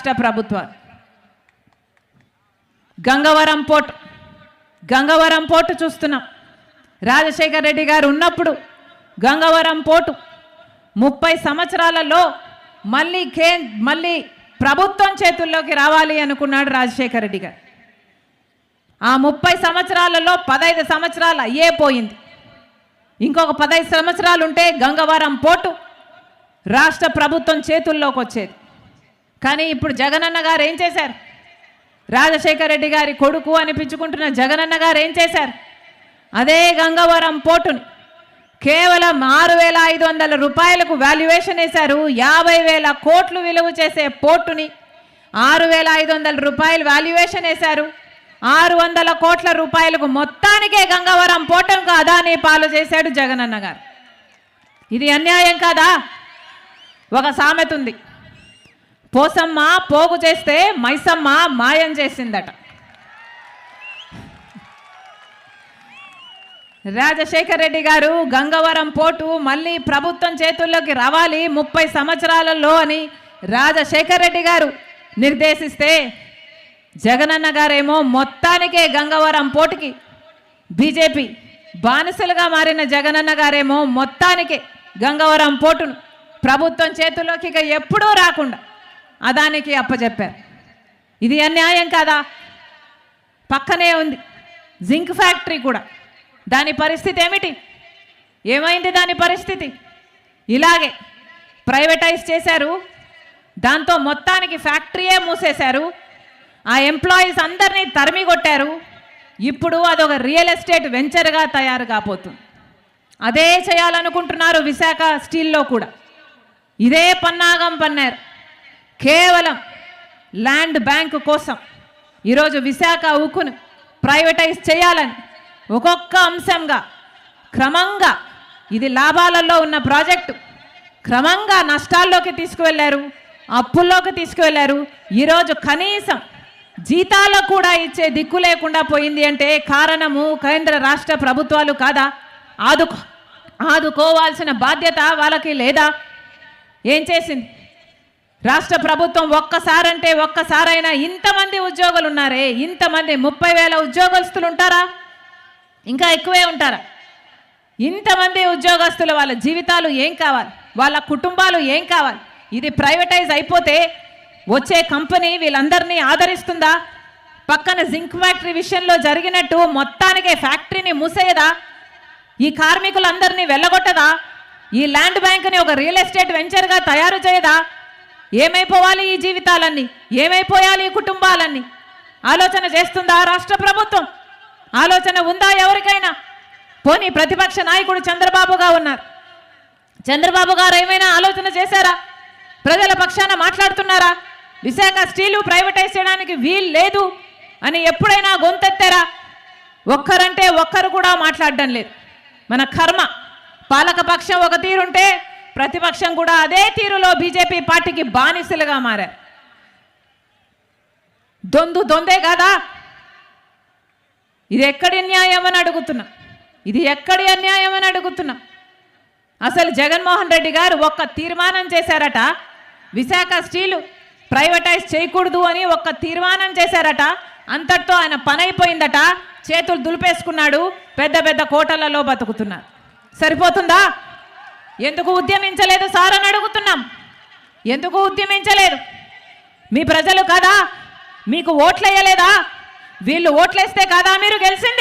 రాష్ట్ర ప్రభుత్వాలు Gangavaram port. Gangavaram port చూస్తున్నాం. రాజశేఖర్ రెడ్డి గారు ఉన్నప్పుడు గంగవరం పోర్టు. ముప్పై సంవత్సరాలలో మళ్ళీ కే మళ్ళీ ప్రభుత్వం చేతుల్లోకి రావాలి అనుకున్నాడు రాజశేఖర్ రెడ్డి గారు. ఆ ముప్పై సంవత్సరాలలో పదహైదు సంవత్సరాలు అయ్యే పోయింది. ఇంకొక పదహైదు సంవత్సరాలు ఉంటే గంగవరం పోర్టు రాష్ట్ర ప్రభుత్వం చేతుల్లోకి వచ్చేది కానీ ఇప్పుడు జగనన్న గారు ఏం చేశారు? రాజశేఖర రెడ్డి గారి కొడుకు అనిపించుకుంటున్న జగనన్న గారు ఏం చేశారు? అదే గంగవరం పోర్టుని కేవలం ఆరు వేల ఐదు వందల రూపాయలకు వాల్యుయేషన్ వేశారు. యాభై వేల కోట్లు విలువ చేసే పోర్టుని ఆరు వేల ఐదు వందల రూపాయలు వాల్యుయేషన్ వేశారు. ఆరు వందల కోట్ల రూపాయలకు మొత్తానికే గంగవరం పోర్టుకు అదానీ పాలు చేశాడు జగనన్న గారు. ఇది అన్యాయం కాదా? ఒక సామెత ఉంది. పోసమ్మ పోగు చేస్తే మైసమ్మ మాయం చేసిందట. రాజశేఖర్ రెడ్డి గారు గంగవరం పోర్టు మళ్ళీ ప్రభుత్వం చేతుల్లోకి రావాలి ముప్పై సంవత్సరాలలో అని రాజశేఖర్ రెడ్డి గారు నిర్దేశిస్తే జగనన్న గారేమో మొత్తానికే గంగవరం పోర్టుకి బీజేపీ బానిసలుగా మారిన జగనన్న గారేమో మొత్తానికే గంగవరం పోటును ప్రభుత్వం చేతుల్లోకి ఇక ఎప్పుడూ రాకుండా అదానికి అప్పచెప్పారు ఇది అన్యాయం కాదా? పక్కనే ఉంది. జింక్ ఫ్యాక్టరీ కూడా. దాని పరిస్థితి ఏమిటి? ఏమైంది దాని పరిస్థితి? ఇలాగే ప్రైవేటైజ్ చేశారు. దాంతో మొత్తానికి ఫ్యాక్టరీయే మూసేశారు. ఆ ఎంప్లాయీస్ అందరినీ తరిమి కొట్టారు ఇప్పుడు అదొక రియల్ ఎస్టేట్ వెంచర్గా తయారు కాబోతుంది అదే చేయాలనుకుంటున్నారు విశాఖ స్టీల్లో కూడా. ఇదే పన్నాగం పన్నారు. కేవలం ల్యాండ్ బ్యాంకు కోసం ఈరోజు విశాఖ ఉక్కును ప్రైవేటైజ్ చేయాలని ఒక్కొక్క అంశంగా క్రమంగా ఇది లాభాలలో ఉన్న ప్రాజెక్టు. క్రమంగా నష్టాల్లోకి తీసుకువెళ్ళారు అప్పుల్లోకి తీసుకువెళ్ళారు ఈరోజు కనీసం జీతాలకు కూడా ఇచ్చే దిక్కు లేకుండా పోయింది అంటే కారణము కేంద్ర రాష్ట్ర ప్రభుత్వాలు కాదా? ఆదుకో ఆదుకోవాల్సిన బాధ్యత వాళ్ళకి లేదా? ఏం చేసింది? రాష్ట్ర ప్రభుత్వం ఒక్కసారంటే ఒక్కసారైనా ఇంతమంది ఉద్యోగులు ఉన్నారే ఇంతమంది ముప్పై వేల ఉద్యోగస్తులు ఉంటారా ఇంకా ఎక్కువే ఉంటారా? ఇంతమంది ఉద్యోగస్తులు వాళ్ళ జీవితాలు ఏం కావాలి? వాళ్ళ కుటుంబాలు ఏం కావాలి? ఇది ప్రైవేటైజ్ అయిపోతే వచ్చే కంపెనీ వీళ్ళందరినీ ఆదరిస్తుందా? పక్కన జింక్ ఫ్యాక్టరీ విషయంలో జరిగినట్టు మొత్తానికే ఫ్యాక్టరీని మూసేయదా? ఈ కార్మికులందరినీ వెళ్ళగొట్టదా? ఈ ల్యాండ్ బ్యాంక్ని ఒక రియల్ ఎస్టేట్ వెంచర్గా తయారు చేయదా? ఏమైపోవాలి ఈ జీవితాలన్నీ? ఏమైపోయాలి ఈ కుటుంబాలన్నీ? ఆలోచన చేస్తుందా రాష్ట్ర ప్రభుత్వం? ఆలోచన ఉందా ఎవరికైనా? పోనీ ప్రతిపక్ష నాయకుడు చంద్రబాబుగా ఉన్నారు. చంద్రబాబు గారు ఏమైనా ఆలోచన చేశారా? ప్రజల పక్షాన మాట్లాడుతున్నారా? విశాఖ స్టీలు ప్రైవేటైజ్ చేయడానికి వీలు లేదు అని ఎప్పుడైనా గొంతెత్తారా? ఒక్కరంటే ఒక్కరు కూడా మాట్లాడడం లేదు. మన కర్మ పాలక పక్షం ఒక తీరుంటే ప్రతిపక్షం కూడా అదే తీరులో బీజేపీ పార్టీకి బానిసలుగా మారారు దొందు దొందే కాదా? ఇది ఎక్కడి న్యాయం అని అడుగుతున్నా. ఇది ఎక్కడి అన్యాయం అని అడుగుతున్నా. అసలు జగన్మోహన్ రెడ్డి గారు ఒక్క తీర్మానం చేశారట. విశాఖ స్టీలు ప్రైవేటైజ్ చేయకూడదు అని ఒక్క తీర్మానం చేశారట. అంతటితో ఆయన పని అయిపోయిందట చేతులు దులిపేసుకున్నాడు. పెద్ద పెద్ద కోటలలో బతుకుతున్నారు. సరిపోతుందా? ఎందుకు ఉద్యమించలేదు సార్ అని అడుగుతున్నాం. ఎందుకు ఉద్యమించలేదు? మీ ప్రజలు కదా మీకు ఓట్లేయలేదా? వీళ్ళు ఓట్లేస్తే కదా మీరు గెలిచింది.